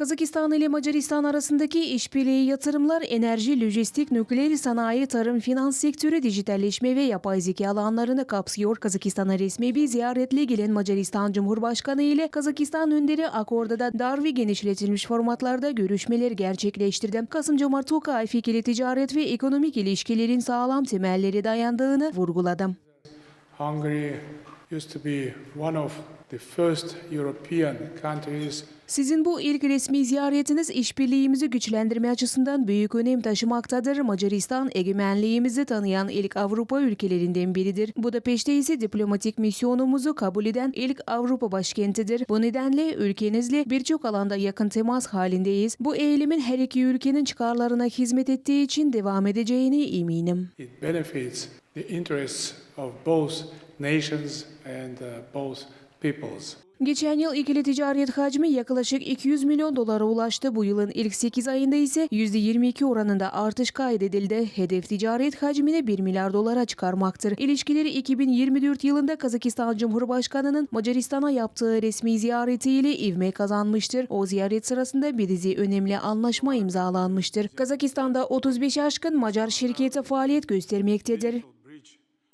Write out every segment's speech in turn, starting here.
Kazakistan ile Macaristan arasındaki işbirliği yatırımlar enerji, lojistik, nükleer sanayi, tarım, finans sektörü, dijitalleşme ve yapay zeka alanlarını kapsıyor. Kazakistan'a resmi bir ziyaretle gelen Macaristan Cumhurbaşkanı ile Kazakistan önderi Akorda'da dar genişletilmiş formatlarda görüşmeler gerçekleştirdi. Kasım Cumhur Tokayev ikili ticaret ve ekonomik ilişkilerin sağlam temelleri dayandığını vurguladı. Hungary used to be one of the first European countries Sizin bu ilk resmi ziyaretiniz işbirliğimizi güçlendirme açısından büyük önem taşımaktadır. Macaristan egemenliğimizi tanıyan ilk Avrupa ülkelerinden biridir. Budapeşte ise diplomatik misyonumuzu kabul eden ilk Avrupa başkentidir. Bu nedenle ülkenizle birçok alanda yakın temas halindeyiz. Bu eğilimin her iki ülkenin çıkarlarına hizmet ettiği için devam edeceğine eminim. it benefits the interests of both nations and uh, both peoples. Geçen yıl ikili ticaret hacmi yaklaşık 200 milyon dolara ulaştı. Bu yılın ilk 8 ayında ise %22 oranında artış kaydedildi. Hedef ticaret hacmini 1 milyar dolara çıkarmaktır. İlişkileri 2024 yılında Kazakistan Cumhurbaşkanı'nın Macaristan'a yaptığı resmi ziyaretiyle ivme kazanmıştır. O ziyaret sırasında bir dizi önemli anlaşma imzalanmıştır. Kazakistan'da 35 aşkın Macar şirketi faaliyet göstermektedir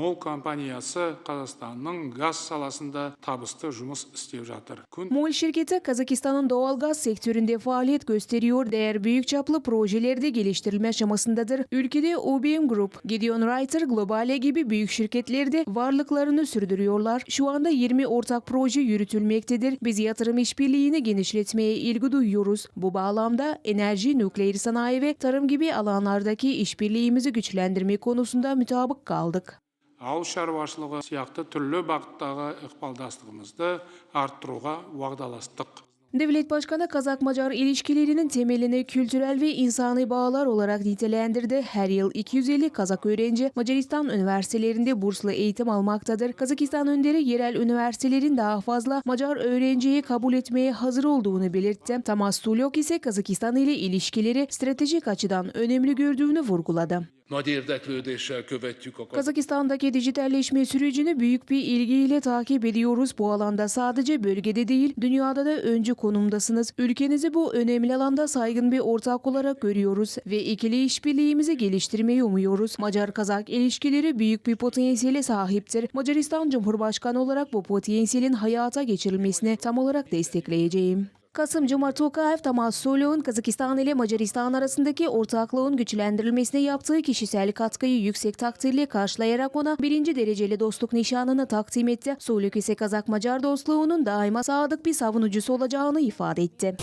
мол компаниясы қазақстанның газ саласында табысты жұмыс істеп жатыр күн MOL şirketi Kazakistan'ın doğal gaz sektöründe faaliyet gösteriyor. Değer büyük çaplı projelerde geliştirilme aşamasındadır. Ülkede OBM Group, Gideon Reiter, Globale gibi büyük şirketlerde varlıklarını sürdürüyorlar. Şu anda 20 ortak proje yürütülmektedir. Biz yatırım işbirliğini genişletmeye ilgi duyuyoruz. Bu bağlamda enerji, nükleer sanayi ve tarım gibi alanlardaki işbirliğimizi güçlendirme konusunda mütabık kaldık. ауыл шаруашылығы сияқты түрлі бағыттағы ықпалдастығымызды арттыруға уағдаластық Devlet Başkanı Kazak-Macar ilişkilerinin temelini kültürel ve insani bağlar olarak nitelendirdi. Her yıl 250 Kazak öğrenci Macaristan üniversitelerinde burslu eğitim almaktadır. Kazakistan önderi yerel üniversitelerin daha fazla Macar öğrenciyi kabul etmeye hazır olduğunu belirtti. Tamas Tulyok ise Kazakistan ile ilişkileri stratejik açıdan önemli gördüğünü vurguladı. Nagy érdeklődéssel követjük a Kazakistan'daki dijitalleşme sürecini büyük bir ilgiyle takip ediyoruz. Bu alanda sadece bölgede değil, dünyada da öncü konumdasınız. Ülkenizi bu önemli alanda saygın bir ortak olarak görüyoruz ve ikili işbirliğimizi geliştirmeyi umuyoruz. Macar-Kazak ilişkileri büyük bir potansiyele sahiptir. Macaristan Cumhurbaşkanı olarak bu potansiyelin hayata geçirilmesini tam olarak destekleyeceğim. Kasım Cumhur Tokayev, Tamas Suluğ'un Kazakistan ile Macaristan arasındaki ortaklığın güçlendirilmesine yaptığı kişisel katkıyı yüksek takdirle karşılayarak ona birinci dereceli dostluk nişanını takdim etti. Suluk ise Kazak-Macar dostluğunun daima sadık bir savunucusu olacağını ifade etti.